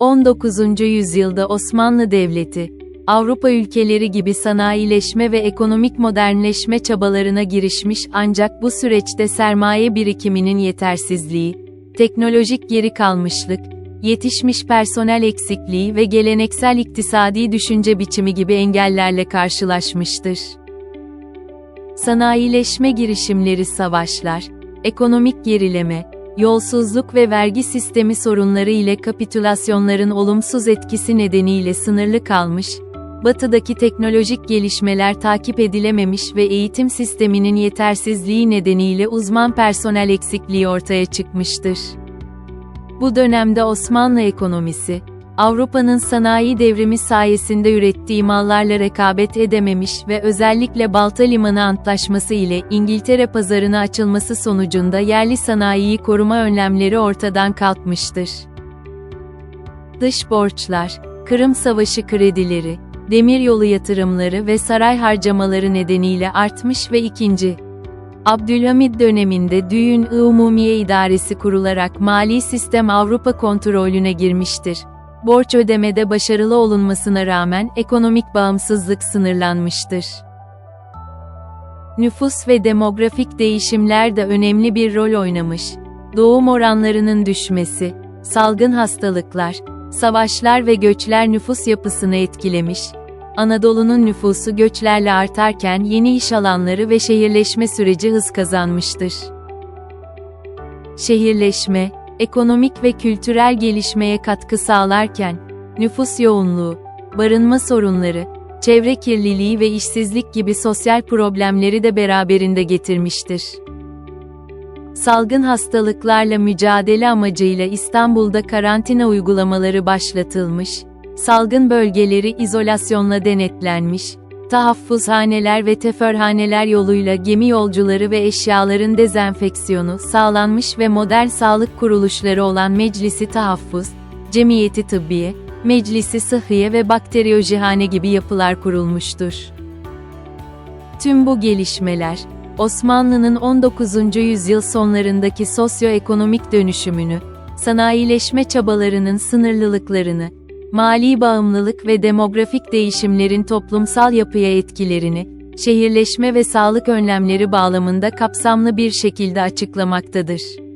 19. yüzyılda Osmanlı Devleti, Avrupa ülkeleri gibi sanayileşme ve ekonomik modernleşme çabalarına girişmiş ancak bu süreçte sermaye birikiminin yetersizliği, teknolojik geri kalmışlık, yetişmiş personel eksikliği ve geleneksel iktisadi düşünce biçimi gibi engellerle karşılaşmıştır. Sanayileşme girişimleri savaşlar, ekonomik gerileme, yolsuzluk ve vergi sistemi sorunları ile kapitülasyonların olumsuz etkisi nedeniyle sınırlı kalmış, batıdaki teknolojik gelişmeler takip edilememiş ve eğitim sisteminin yetersizliği nedeniyle uzman personel eksikliği ortaya çıkmıştır. Bu dönemde Osmanlı ekonomisi, Avrupa'nın sanayi devrimi sayesinde ürettiği mallarla rekabet edememiş ve özellikle Balta Limanı Antlaşması ile İngiltere pazarına açılması sonucunda yerli sanayiyi koruma önlemleri ortadan kalkmıştır. Dış borçlar, Kırım Savaşı kredileri, demiryolu yatırımları ve saray harcamaları nedeniyle artmış ve ikinci. Abdülhamid döneminde Düğün-i Umumiye İdaresi kurularak mali sistem Avrupa kontrolüne girmiştir. Borç ödemede başarılı olunmasına rağmen ekonomik bağımsızlık sınırlanmıştır. Nüfus ve demografik değişimler de önemli bir rol oynamış. Doğum oranlarının düşmesi, salgın hastalıklar, savaşlar ve göçler nüfus yapısını etkilemiş. Anadolu'nun nüfusu göçlerle artarken yeni iş alanları ve şehirleşme süreci hız kazanmıştır. Şehirleşme, ekonomik ve kültürel gelişmeye katkı sağlarken, nüfus yoğunluğu, barınma sorunları, çevre kirliliği ve işsizlik gibi sosyal problemleri de beraberinde getirmiştir. Salgın hastalıklarla mücadele amacıyla İstanbul'da karantina uygulamaları başlatılmış, salgın bölgeleri izolasyonla denetlenmiş, tahaffuzhaneler ve teferhaneler yoluyla gemi yolcuları ve eşyaların dezenfeksiyonu sağlanmış ve modern sağlık kuruluşları olan Meclisi Tahaffuz, Cemiyeti Tıbbiye, Meclisi Sıhhiye ve Bakteriyojihane gibi yapılar kurulmuştur. Tüm bu gelişmeler, Osmanlı'nın 19. yüzyıl sonlarındaki sosyoekonomik dönüşümünü, sanayileşme çabalarının sınırlılıklarını, mali bağımlılık ve demografik değişimlerin toplumsal yapıya etkilerini, şehirleşme ve sağlık önlemleri bağlamında kapsamlı bir şekilde açıklamaktadır.